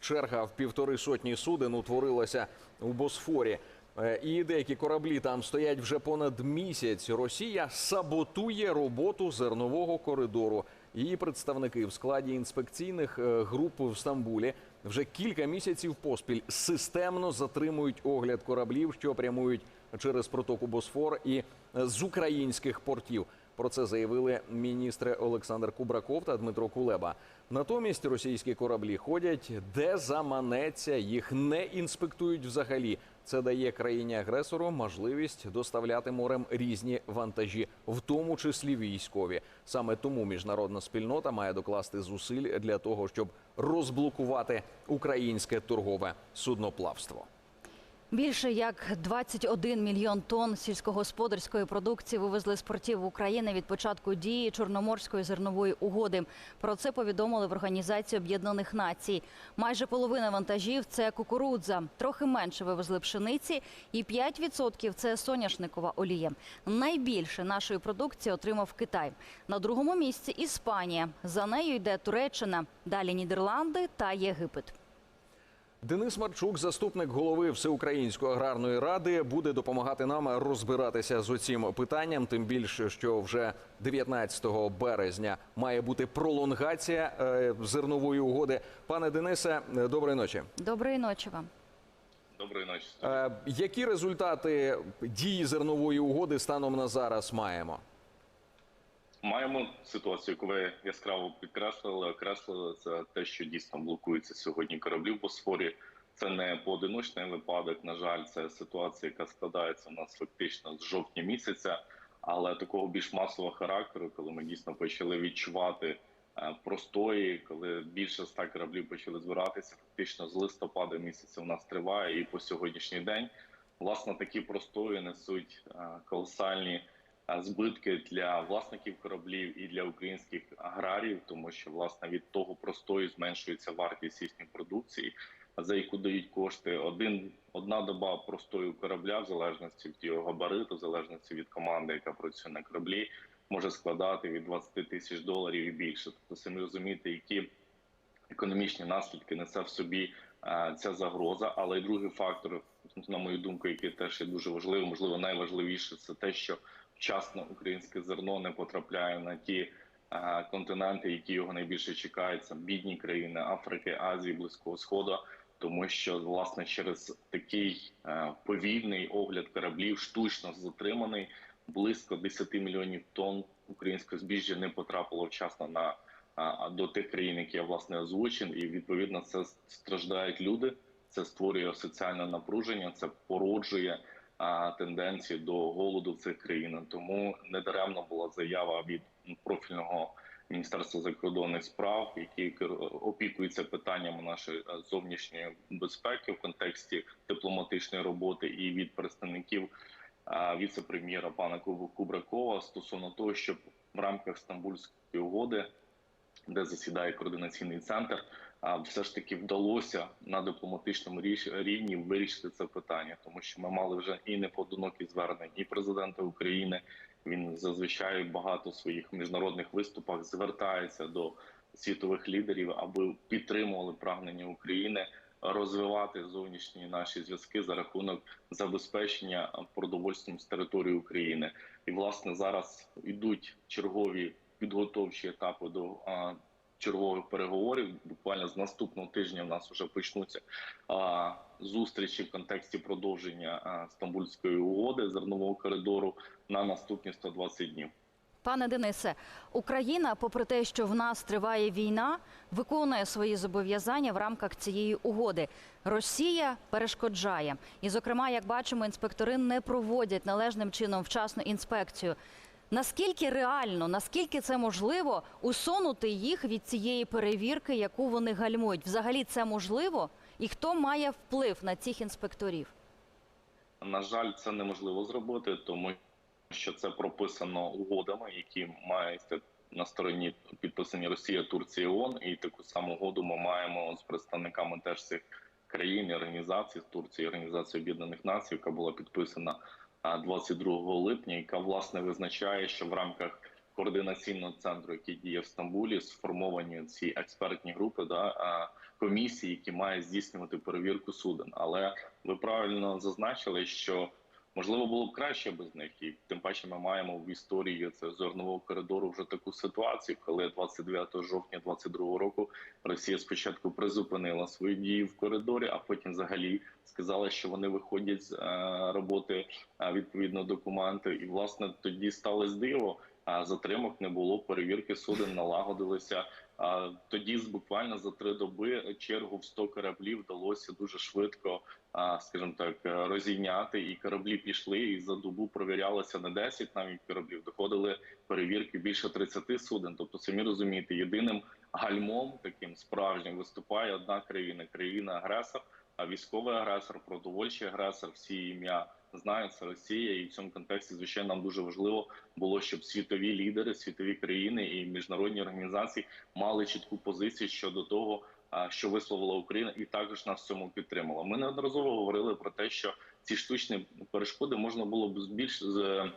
черга в півтори сотні суден утворилася у Босфорі. Е, І деякі кораблі там стоять вже понад місяць. Росія саботує роботу зернового коридору. Її представники в складі інспекційних е, груп в Стамбулі вже кілька місяців поспіль системно затримують огляд кораблів, що прямують через протоку Босфор і е, з українських портів. Про це заявили міністри Олександр Кубраков та Дмитро Кулеба. Натомість російські кораблі ходять де заманеться, їх не інспектують взагалі. Це дає країні-агресору можливість доставляти морем різні вантажі, в тому числі військові. Саме тому міжнародна спільнота має докласти зусиль для того, щоб розблокувати українське торгове судноплавство. Більше як 21 мільйон тонн сільськогосподарської продукції вивезли з портів України від початку дії Чорноморської зернової угоди. Про це повідомили в Організації Об'єднаних Націй. Майже половина вантажів це кукурудза, трохи менше вивезли пшениці, і 5% – це соняшникова олія. Найбільше нашої продукції отримав Китай. На другому місці Іспанія. За нею йде Туреччина, далі Нідерланди та Єгипет. Денис Марчук, заступник голови Всеукраїнської аграрної ради, буде допомагати нам розбиратися з оцім питанням. Тим більше, що вже 19 березня має бути пролонгація е, зернової угоди. Пане Денисе, е, доброї ночі. Доброї ночі вам. Доброї ночі. Е, Які результати дії зернової угоди станом на зараз маємо? Маємо ситуацію, яку ви яскраво підкреслили, окреслили. Це те, що дійсно блокується сьогодні кораблі в Босфорі. Це не поодиночний випадок. На жаль, це ситуація, яка складається у нас фактично з жовтня місяця, але такого більш масового характеру, коли ми дійсно почали відчувати е, простої, коли більше ста кораблів почали збиратися, фактично з листопада місяця у нас триває, і по сьогоднішній день власне такі простої несуть е, колосальні збитки для власників кораблів і для українських аграріїв, тому що власне від того простою зменшується вартість їхньої продукції, за яку дають кошти. Один одна доба простою корабля, в залежності від його габариту, в залежності від команди, яка працює на кораблі, може складати від 20 тисяч доларів і більше. Тобто самі розумієте, які економічні наслідки несе в собі е, ця загроза. Але й другий фактор, на мою думку, який теж є дуже важливим, можливо, найважливіше, це те, що вчасно українське зерно не потрапляє на ті континенти, які його найбільше чекають. Це бідні країни Африки, Азії, Близького Сходу. Тому що власне через такий повільний огляд кораблів, штучно затриманий, близько 10 мільйонів тонн українського збіжжя не потрапило вчасно на до тих країн, які я власне озвучив, і відповідно це страждають люди. Це створює соціальне напруження, це породжує тенденції до голоду в цих країнах. Тому недаремно була заява від профільного міністерства закордонних справ, які кер- опікуються питаннями нашої е, зовнішньої безпеки в контексті дипломатичної роботи, і від представників віце-прем'єра пана Куб- Кубракова стосовно того, щоб в рамках Стамбульської угоди де засідає координаційний центр, все ж таки вдалося на дипломатичному рівні вирішити це питання, тому що ми мали вже і непоодинокі звернення, і президента України. Він зазвичай багато своїх міжнародних виступах звертається до світових лідерів, аби підтримували прагнення України розвивати зовнішні наші зв'язки за рахунок забезпечення продовольством з території України. І власне зараз йдуть чергові підготовчі етапи до а, чергових переговорів. Буквально з наступного тижня в нас вже почнуться а, зустрічі в контексті продовження а, Стамбульської угоди зернового коридору на наступні 120 днів. Пане Денисе, Україна, попри те, що в нас триває війна, виконує свої зобов'язання в рамках цієї угоди. Росія перешкоджає, і, зокрема, як бачимо, інспектори не проводять належним чином вчасну інспекцію. Наскільки реально, наскільки це можливо усунути їх від цієї перевірки, яку вони гальмують? Взагалі це можливо? І хто має вплив на цих інспекторів? На жаль, це неможливо зробити, тому що це прописано угодами, які мають на стороні підписані Росія, Турція, ООН. І таку саму угоду ми маємо з представниками теж цих країн і організацій Турції, Організації Об'єднаних Націй, яка була підписана 22 липня, яка власне визначає, що в рамках координаційного центру, який діє в Стамбулі, сформовані ці експертні групи да, комісії, які мають здійснювати перевірку суден. Але ви правильно зазначили, що можливо було б краще без них, і тим паче ми маємо в історії це зернового коридору вже таку ситуацію, коли 29 жовтня 2022 року Росія спочатку призупинила свої дії в коридорі, а потім взагалі сказала, що вони виходять з е, роботи е, відповідно документи. І власне тоді сталося диво. А затримок не було, перевірки суден налагодилися. Тоді буквально за три доби чергу в 100 кораблів вдалося дуже швидко, скажімо так, е, розійняти. І кораблі пішли, і за добу провірялося не 10 навіть кораблів. Доходили перевірки більше 30 суден. Тобто, самі розумієте, єдиним гальмом таким справжнім виступає одна країна країна агресор. А військовий агресор, продовольчий агресор, всі ім'я знають це Росія, і в цьому контексті звичайно нам дуже важливо було, щоб світові лідери, світові країни і міжнародні організації мали чітку позицію щодо того, що висловила Україна, і також нас в цьому підтримала. Ми неодноразово говорили про те, що ці штучні перешкоди можна було б збільш з. е,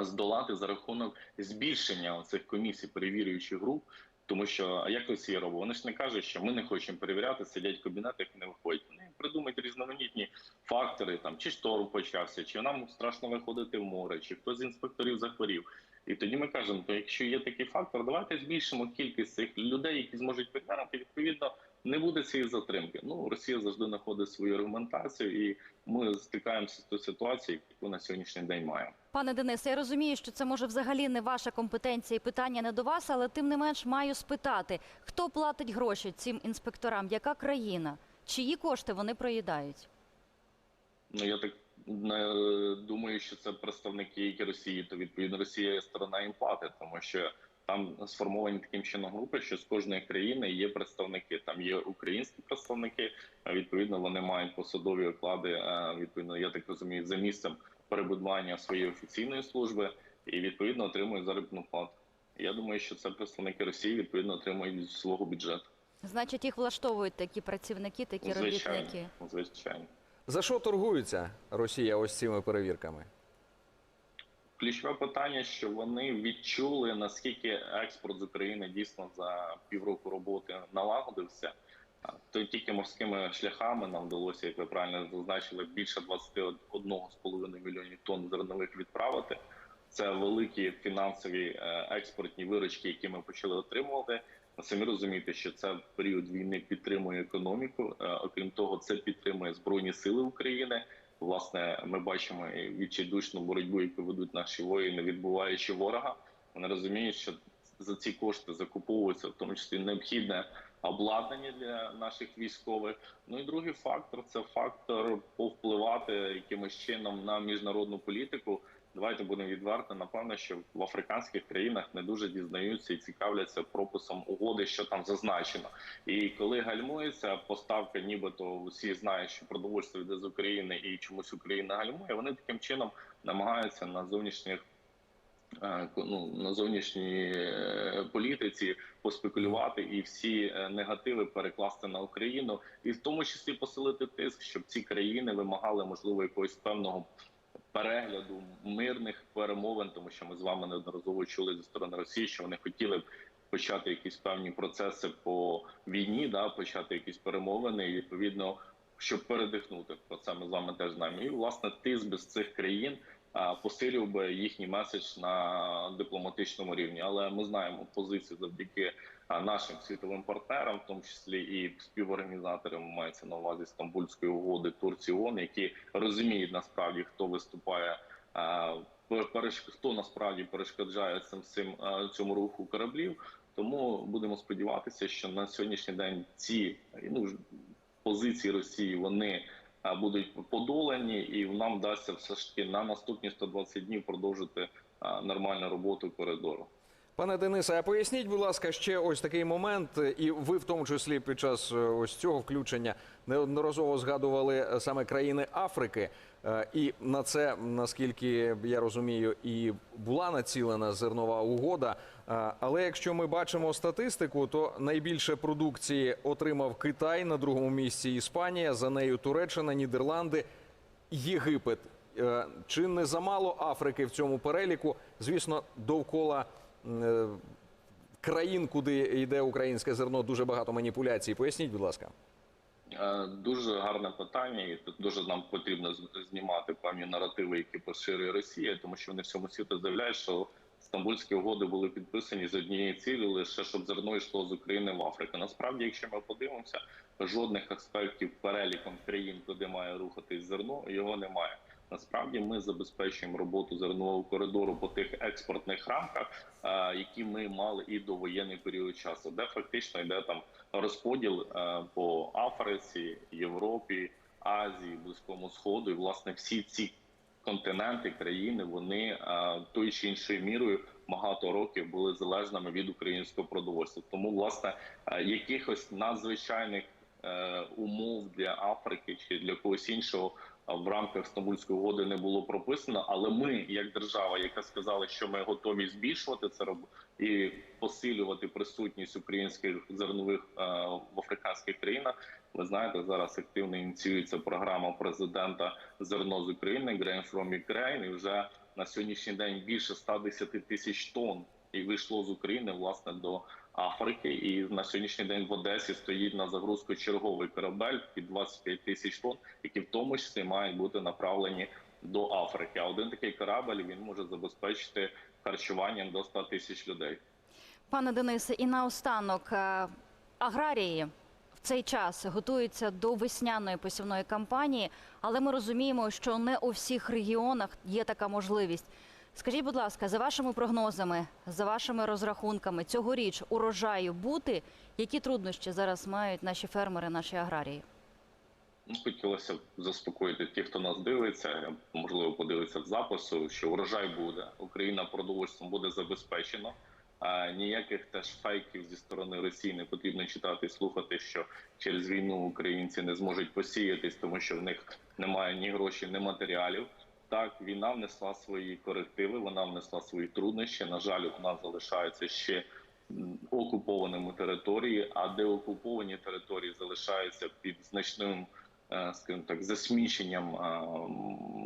Здолати за рахунок збільшення цих комісій перевірюючих груп, тому що а як Росія робить? Вони ж не кажуть, що ми не хочемо перевіряти, сидять в кабінетах і не виходять. Вони придумають різноманітні фактори, там чи шторм почався, чи нам страшно виходити в море, чи хтось з інспекторів захворів. І тоді ми кажемо: то якщо є такий фактор, давайте збільшимо кількість цих людей, які зможуть перевіряти. Відповідно, не буде цієї затримки. Ну Росія завжди знаходить свою аргументацію, і ми стикаємося з тою ситуацією, яку на сьогоднішній день маємо. Пане Денисе, я розумію, що це може взагалі не ваша компетенція і питання не до вас, але тим не менш маю спитати, хто платить гроші цим інспекторам, яка країна, чиї кошти вони проїдають? Ну я так не думаю, що це представники Росії, то відповідно Росія сторона їм платить, тому що там сформовані таким чином групи, що з кожної країни є представники. Там є українські представники. Відповідно, вони мають посадові оклади. Відповідно, я так розумію, за місцем перебудування своєї офіційної служби і відповідно отримують заробітну плату. Я думаю, що це представники Росії відповідно отримують з свого бюджету. Значить, їх влаштовують такі працівники, такі Звичайно, робітники. звичайно. За що торгується Росія ось цими перевірками? Ключове питання, що вони відчули наскільки експорт з України дійсно за півроку роботи налагодився. То тільки морськими шляхами нам вдалося, як ви правильно зазначили, більше 21,5 мільйонів тонн зернових відправити. Це великі фінансові е, експортні виручки, які ми почали отримувати. Самі розумієте, що це в період війни підтримує економіку. Е, Окрім того, це підтримує збройні сили України. Власне, ми бачимо відчайдушну боротьбу, яку ведуть наші воїни, відбуваючи ворога. Вони розуміють, що за ці кошти закуповується в тому числі необхідне обладнання для наших військових. Ну і другий фактор це фактор повпливати якимось чином на міжнародну політику. Давайте будемо відверти. Напевно, що в африканських країнах не дуже дізнаються і цікавляться прописом угоди, що там зазначено. І коли гальмується поставка, нібито всі знають, що продовольство йде з України і чомусь Україна гальмує. Вони таким чином намагаються на зовнішніх е, ну, на зовнішній е, політиці поспекулювати і всі е, негативи перекласти на Україну, і в тому числі посилити тиск, щоб ці країни вимагали можливо якогось певного перегляду мирних перемовин, тому що ми з вами неодноразово чули зі сторони Росії, що вони хотіли б почати якісь певні процеси по війні, да почати якісь перемовини, і відповідно, щоб передихнути. Про це ми з вами теж знаємо. І власне тиск без цих країн а, посилював би їхній меседж на дипломатичному рівні. Але ми знаємо позицію завдяки нашим світовим партнерам, в тому числі і співорганізаторам мається на увазі Стамбульської угоди Турції ООН, які розуміють насправді хто виступає. хто насправді перешкоджає цим цим цьому руху кораблів. Тому будемо сподіватися, що на сьогоднішній день ці ну позиції Росії вони будуть подолані, і нам вдасться все ж таки на наступні 120 днів продовжити нормальну роботу коридору. Пане Денисе, а поясніть, будь ласка, ще ось такий момент, і ви в тому числі під час е, ось цього включення неодноразово згадували е, саме країни Африки. Е, І на це, наскільки я розумію, і була націлена зернова угода. Але якщо ми бачимо статистику, то найбільше продукції отримав Китай на другому місці Іспанія, за нею Туреччина, Нідерланди, Єгипет. Е, Чи не замало Африки в цьому переліку? Звісно, довкола е, країн, куди йде українське зерно, дуже багато маніпуляцій. Поясніть, будь ласка. Е, Дуже гарне питання, і тут дуже нам потрібно знімати певні наративи, які поширює Росія, тому що вони всьому світу заявляють, що стамбульські угоди були підписані з однією цілі, лише щоб зерно йшло з України в Африку. Насправді, якщо ми подивимося, жодних аспектів переліком країн, куди має рухатись зерно, його немає. Насправді ми забезпечуємо роботу зернового коридору по тих експортних рамках, е, які ми мали і до воєнний період часу, де фактично йде там розподіл е, по Африці, Європі, Азії, Близькому Сходу. І власне всі ці континенти, країни, вони тою чи іншою мірою багато років були залежними від українського продовольства. Тому, власне, якихось надзвичайних е, умов для Африки чи для когось іншого в рамках Стамбульської угоди не було прописано. Але ми, як держава, яка сказала, що ми готові збільшувати це і посилювати присутність українських зернових е, в африканських країнах. Ви знаєте, зараз активно ініціюється програма президента зерно з України Grain from Ukraine, і вже на сьогоднішній день більше 110 тисяч тонн і вийшло з України власне до Африки. І на сьогоднішній день в Одесі стоїть на загрузку черговий корабель під 25 тисяч тонн, які в тому числі мають бути направлені до Африки. А один такий корабель він може забезпечити харчуванням до 100 тисяч людей. Пане Денисе, і наостанок е, аграрії цей час готуються до весняної посівної кампанії, але ми розуміємо, що не у всіх регіонах є така можливість. Скажіть, будь ласка, за вашими прогнозами, за вашими розрахунками, цьогоріч урожаю бути, які труднощі зараз мають наші фермери, наші аграрії? Ну, хотілося б заспокоїти тих, хто нас дивиться, можливо, подивиться в запису, що урожай буде. Україна продовольством буде забезпечено. А ніяких теж фейків зі сторони Росії не потрібно читати і слухати, що через війну українці не зможуть посіятись, тому що в них немає ні грошей, ні матеріалів. Так, війна внесла свої корективи, вона внесла свої труднощі. На жаль, у нас залишаються ще окупованими території, а де окуповані території залишаються під значним скажімо так, засміченням е,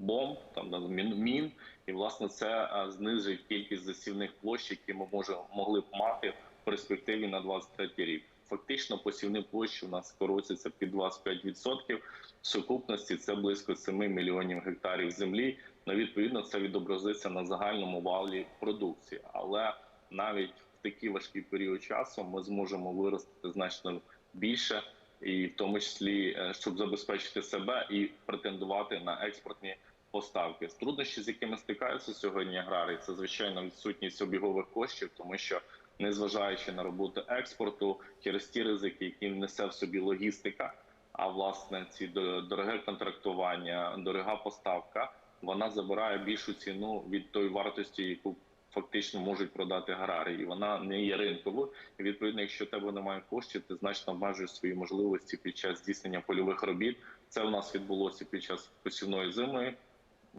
бомб, там мін, і власне це е, знижить кількість засівних площ, які ми можемо могли б мати в перспективі на 23 рік. Фактично посівні площі у нас скоротяться під 25%. В сукупності це близько 7 мільйонів гектарів землі. Ну, відповідно, це відобразиться на загальному валі продукції. Але навіть в такий важкий період часу ми зможемо виростити значно більше, і в тому числі е, щоб забезпечити себе і претендувати на експортні поставки. Труднощі, з якими стикаються сьогодні аграрії, це звичайно відсутність обігових коштів, тому що незважаючи на роботу експорту, через ті ризики, які несе в собі логістика, а власне ці до- дороге контрактування, дорога поставка, вона забирає більшу ціну від тої вартості, яку фактично можуть продати аграрії. Вона не є ринковою. І відповідно, якщо тебе немає коштів, ти значно обмежуєш свої можливості під час здійснення польових робіт. Це в нас відбулося під час посівної зими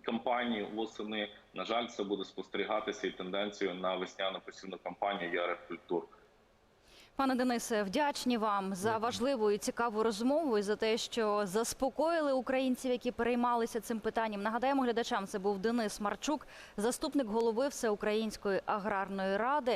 кампанії восени. На жаль, це буде спостерігатися і тенденцію на весняну посівну кампанію ярих культур. Пане Денисе, вдячні вам за важливу і цікаву розмову і за те, що заспокоїли українців, які переймалися цим питанням. Нагадаємо глядачам, це був Денис Марчук, заступник голови Всеукраїнської аграрної ради.